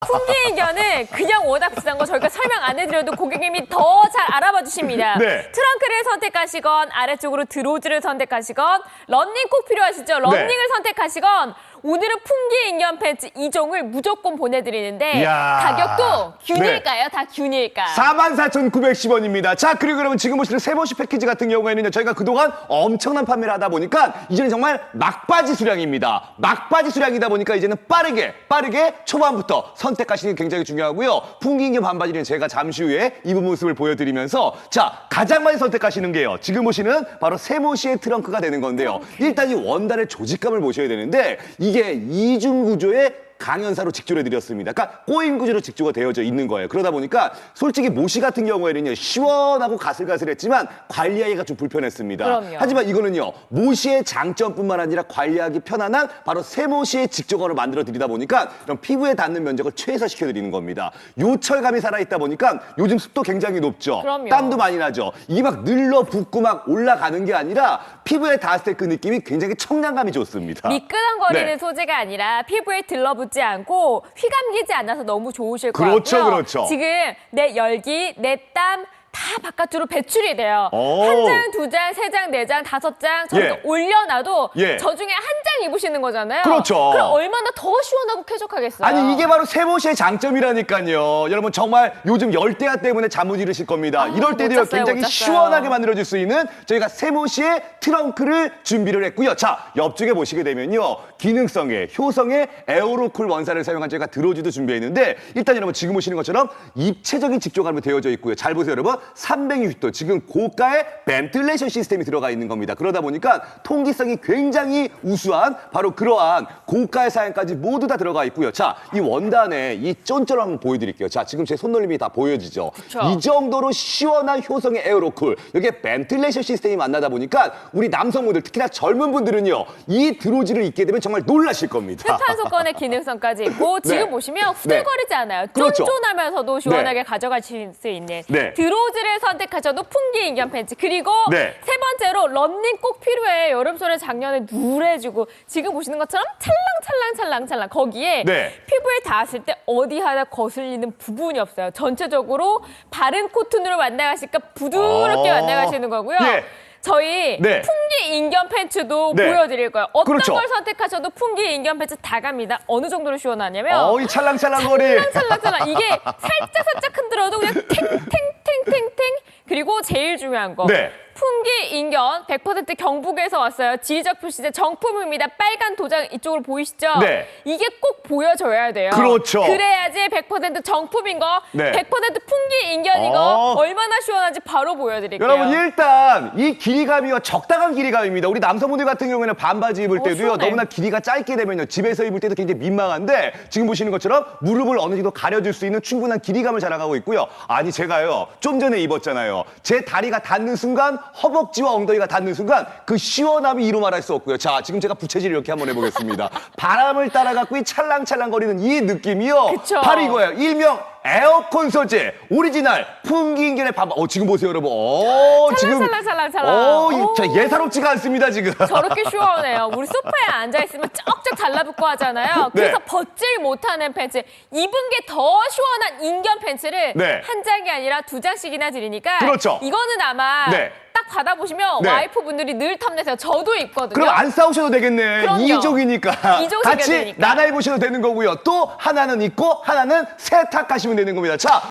풍기인견은 그냥 워낙 비싼 거 저희가 설명 안 해드려도 고객님이 더 잘 알아봐 주십니다. 네. 트렁크를 선택하시건 아래쪽으로 드로즈를 선택하시건 런닝 꼭 필요하시죠? 런닝을 네. 선택하시건 오늘은 풍기 인견 팬츠 2종을 무조건 보내드리는데 이야. 가격도 균일까요? 다 균일까? 44,910원입니다. 자, 그리고 여러분 지금 보시는 세번시 패키지 같은 경우에는요, 저희가 그동안 엄청난 판매를 하다 보니까 이제는 정말 막바지 수량입니다. 막바지 수량이다 보니까 이제는 빠르게, 빠르게 초반부터 선택하시는 게 굉장히 중요하고요. 풍기 인견 반바지는 제가 잠시 후에 입은 모습을 보여드리면서 자, 가장 많이 선택하시는 게요. 지금 보시는 바로 세모시의 트렁크가 되는 건데요. 일단 이 원단의 조직감을 보셔야 되는데 이게 이중 구조의 강연사로 직조를 해드렸습니다. 그러니까 꼬인 구조로 직조가 되어져 있는 거예요. 그러다 보니까 솔직히 모시 같은 경우에는요 시원하고 가슬가슬했지만 관리하기가 좀 불편했습니다. 그럼요. 하지만 이거는요 모시의 장점뿐만 아니라 관리하기 편안한 바로 세모시의 직조감을 만들어 드리다 보니까 이런 피부에 닿는 면적을 최소화시켜 드리는 겁니다. 요철감이 살아있다 보니까 요즘 습도 굉장히 높죠. 그럼요. 땀도 많이 나죠. 이게 막 늘러 붓고 막 올라가는 게 아니라 피부에 닿았을 때 그 느낌이 굉장히 청량감이 좋습니다. 미끄덩거리는 네. 소재가 아니라 피부에 들러붙 지 않고 휘감기지 않아서 너무 좋으실 것 그렇죠, 같고요. 그렇죠. 지금 내 열기, 내 땀 다 바깥으로 배출이 돼요. 오. 한 장, 두 장, 세 장, 네 장, 다섯 장 저렇게 예. 올려놔도 예. 저 중에 한 장 입으시는 거잖아요. 그렇죠. 그럼 얼마나 더 시원하고 쾌적하겠어요. 아니 이게 바로 세모시의 장점이라니까요. 여러분 정말 요즘 열대야 때문에 잠 못 이루실 겁니다. 아, 이럴 못 때도요 잤어요, 굉장히. 시원하게 만들어줄 수 있는 저희가 세모시의 트렁크를 준비를 했고요. 자 옆쪽에 보시게 되면요 기능성의 효성의 에어로쿨 원사를 사용한 저희가 드로즈도 준비했는데 일단 여러분 지금 보시는 것처럼 입체적인 직조감으로 되어져 있고요. 잘 보세요 여러분 360도 지금 고가의 벤틀레이션 시스템이 들어가 있는 겁니다. 그러다 보니까 통기성이 굉장히 우수한 바로 그러한 고가의 사양까지 모두 다 들어가 있고요. 자, 이 원단에 이 쫀쫀을 한번 보여드릴게요. 자, 지금 제 손놀림이 다 보여지죠. 그쵸. 이 정도로 시원한 효성의 에어로쿨 여기에 벤틀레이션 시스템이 만나다 보니까 우리 남성분들 특히나 젊은 분들은요 이 드로즈를 입게 되면 정말 놀라실 겁니다. 속건의 기능성까지 있고 지금 네. 보시면 후들거리지 않아요. 그렇죠. 쫀쫀하면서도 시원하게 가져가실 수 있는 네. 드로즈를 선택하셔도 풍기 인견 팬츠 그리고 네. 세 번째로 런닝 꼭 필요해 여름철에 작년에 누래지고 지금 보시는 것처럼 찰랑찰랑찰랑찰랑 거기에 네. 피부에 닿았을 때 어디 하나 거슬리는 부분이 없어요. 전체적으로 바른 코튼으로 만나가시니까 부드럽게 어. 만나가시는 거고요. 예. 저희 네. 풍기 인견 팬츠도 네. 보여드릴 거예요. 어떤 그렇죠. 걸 선택하셔도 풍기 인견 팬츠 다 갑니다. 어느 정도로 시원하냐면 어, 이 찰랑찰랑거리. 찰랑찰랑 이게 살짝 살짝 흔들어도 그냥 탱탱탱탱탱 그리고 제일 중요한 거 네. 풍기 인견 100% 경북에서 왔어요. 지리적 표시제 정품입니다. 빨간 도장 이쪽으로 보이시죠? 네. 이게 꼭 보여줘야 돼요. 그렇죠. 그래야지 100% 정품인 거, 네. 100% 풍기 인견인 거 어. 얼마나 시원한지 바로 보여드릴게요. 여러분 일단 이 길이감이요 적당한 길이감입니다. 우리 남성분들 같은 경우에는 반바지 입을 어, 때도요 시원해. 너무나 길이가 짧게 되면요 집에서 입을 때도 굉장히 민망한데 지금 보시는 것처럼 무릎을 어느 정도 가려줄 수 있는 충분한 길이감을 자랑하고 있고요. 아니 제가요 좀 전에 입었잖아요. 제 다리가 닿는 순간 허벅지와 엉덩이가 닿는 순간 그 시원함이 이루 말할 수 없고요. 자 지금 제가 부채질 이렇게 한번 해보겠습니다. 바람을 따라갖고 이 찰랑찰랑거리는 이 느낌이요. 그쵸. 바로 이거예요. 일명 에어컨 소재 오리지널 풍기인견의 반바. 어 지금 보세요 여러분. 어 지금 찰랑찰랑찰랑찰랑. 어, 이- 오. 자, 예사롭지가 않습니다 지금. 저렇게 시원해요. 우리 소파에 앉아 있으면 쩍쩍 달라붙고 하잖아요. 그래서 네. 벗질 못하는 팬츠, 입은 게 더 시원한 인견 팬츠를 네. 한 장이 아니라 두 장씩이나 드리니까 그렇죠. 이거는 아마 네. 딱 받아보시면 네. 와이프분들이 늘 탐내세요. 저도 입거든요. 그럼 안 싸우셔도 되겠네. 그럼요. 이족이니까. 이족이가 같이 되니까. 나눠 입으셔도 되는 거고요. 또 하나는 입고 하나는 세탁하시면 되는 겁니다. 자,